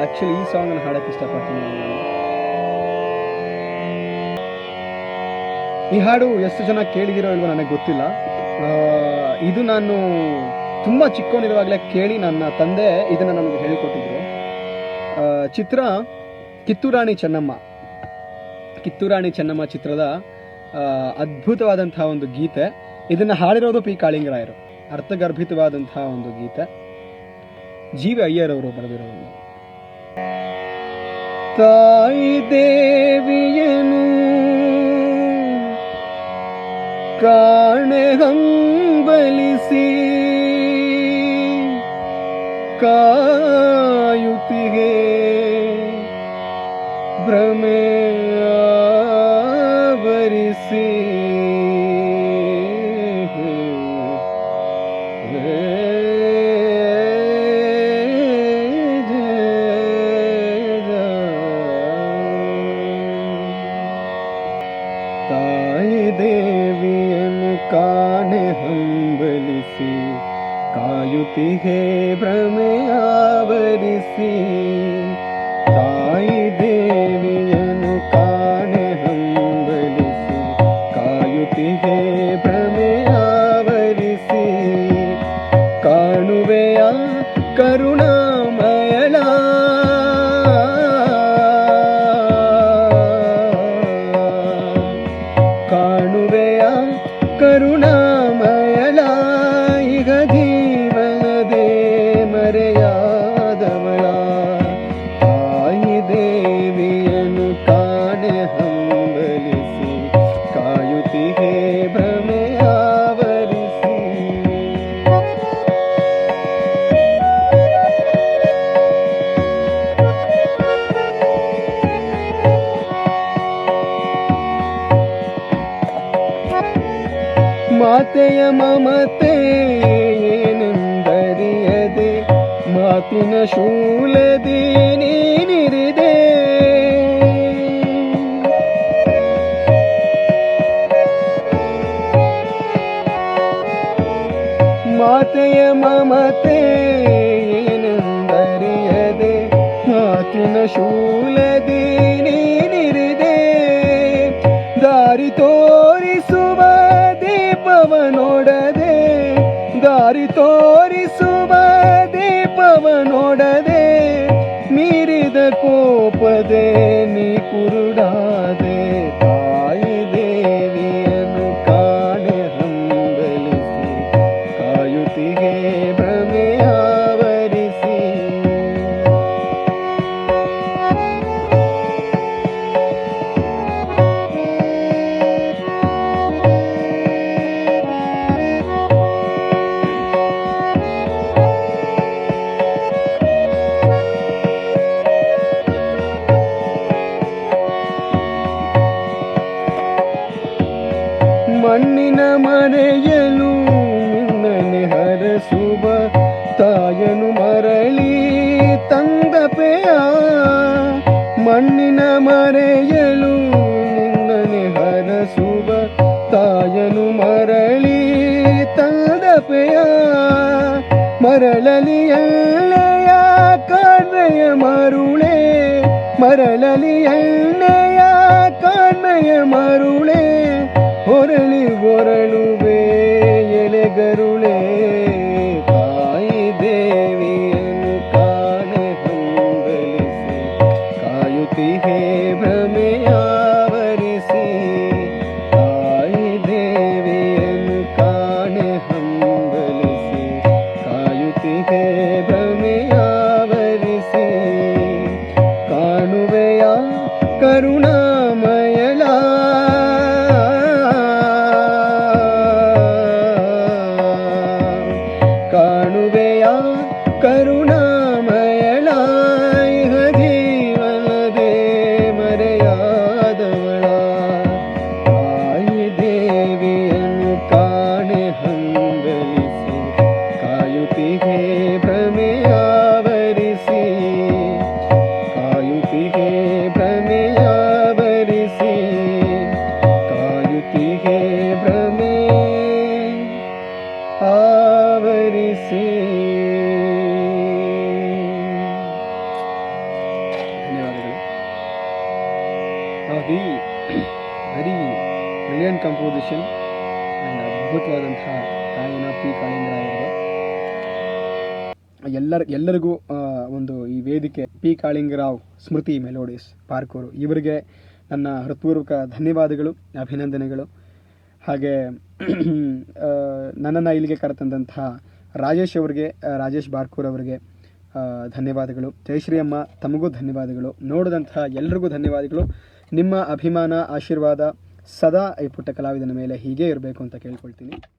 Actually ಈ ಸಾಂಗನ್ನು ಹಾಡೋಕ್ಕೆ ಇಷ್ಟಪಡ್ತೀನಿ. ಈ ಹಾಡು ಎಷ್ಟು ಜನ ಕೇಳಿದಿರೋ ಇಲ್ವೋ ನನಗೆ ಗೊತ್ತಿಲ್ಲ. ಇದು ನಾನು ತುಂಬ ಚಿಕ್ಕವನಿರುವಾಗಲೇ ಕೇಳಿ ನನ್ನ ತಂದೆ ಇದನ್ನು ನನಗೆ ಹೇಳಿಕೊಟ್ಟಿದ್ರು. ಚಿತ್ರ ಕಿತ್ತೂರಾಣಿ ಚೆನ್ನಮ್ಮ. ಕಿತ್ತೂರಾಣಿ ಚೆನ್ನಮ್ಮ ಚಿತ್ರದ ಅದ್ಭುತವಾದಂತಹ ಒಂದು ಗೀತೆ. ಇದನ್ನು ಹಾಡಿರೋದು ಪಿ ಕಾಳಿಂಗರಾಯರು. ಅರ್ಥಗರ್ಭಿತವಾದಂತಹ ಒಂದು ಗೀತೆ. G V ಅಯ್ಯರವರು ಬರೆದಿರೋದು. ತಾಯಿ ದೇವಿಯನು ಕಾಣೆ ಹಂಬಲಿಸಿ ಕಾಯುತಿಗೆ ಭ್ರಮೆ ಆವರಿಸಿ. ಕಾಣೆ ಹಂಬಲಿಸಿ ಕಾಯುತ್ತಿಗೆ ಭ್ರಮೆ ಆವರಿಸಿ ತಾಯಿ ದೇವಿಯನ್ನು ಕಾಣೆ ಹಂಬಲಿಸಿ ಕಾಯುತ್ತಿಗೆ ಭ್ರಮೆ ಆವರಿಸಿ ಮಾತೆಯ ಮಮತೆ ಏನೆಂದರಿಯದೆ ಮಾತಿನ ಶೂಲದಿ ನೀನಿರಿದೆ. ಮಾತೆಯ ಮಮತೆ ಏನೆಂದರಿಯದೆ ಮಾತಿನ ಶೂಲದಿ ದೀಪವ ನೋಡದೆ ದಾರಿ ತೋರಿಸುವ ದೀಪವ ನೋಡದೆ ಮೀರಿದ ಕೋಪದೆ ನೀ ಕುರುಡಾದೆ. ಮಣ್ಣಿನ ಮನೆಯಲು ನಿನ್ನನೆ ಹರಸುವ ತಾಯನು ಮರಳಿ ತಂದ ಪೆಯ. ಮಣ್ಣಿನ ಮರೆಯಲು ನಿನ್ನನೆ ಹರಸುವ ತಾಯನು ಮರಳಿ ತಂದ ಪೆಯ. ಮರಳಲಿ ಎಣ್ಣೆಯ ಕಾಣ್ಮೆಯ ಮರುಳೆ, ಮರಳಲಿ ಎಣ್ಣೆಯ ಕಾಣ್ಮೆಯ ಮರುಳೆ, ಹೊರಳಿ भ्रमे ವಂದಿಸಿ ಧನ್ಯವಾದಗಳು. The very brilliant composition and ಅದ್ಭುತವಾದಂತಹ ಗಾಯನ ಪಿ ಕಾಳಿಂದ್ರ ಅವರು ಎಲ್ಲರ, ಎಲ್ಲರಿಗೂ ಒಂದು ಈ ವೇದಿಕೆ ಪಿ ಕಾಳಿಂಗರಾವ್ ಸ್ಮೃತಿ ಮೆಲೋಡಿಸ್ ಪಾರ್ಕೋರು ಇವರಿಗೆ ನನ್ನ ಹೃತ್ಪೂರ್ವಕ ಧನ್ಯವಾದಗಳು, ಅಭಿನಂದನೆಗಳು. ಹಾಗೆ ನನ್ನನ್ನು ಇಲ್ಲಿಗೆ ಕರೆತಂದಂತಹ ರಾಜೇಶ್ ಅವರಿಗೆ ರಾಜೇಶ್ ಬಾರ್ಕೂರ್ ಅವರಿಗೆ ಧನ್ಯವಾದಗಳು. ಜಯಶ್ರೀ ಅಮ್ಮ, ತಮಗೂ ಧನ್ಯವಾದಗಳು. ನೋಡಿದಂತಹ ಎಲ್ರಿಗೂ ಧನ್ಯವಾದಗಳು. ನಿಮ್ಮ ಅಭಿಮಾನ, ಆಶೀರ್ವಾದ ಸದಾ ಈ ಪುಟ್ಟ ಕಲಾವಿದನ ಮೇಲೆ ಹೀಗೇ ಇರಬೇಕು ಅಂತ ಕೇಳ್ಕೊಳ್ತೀನಿ.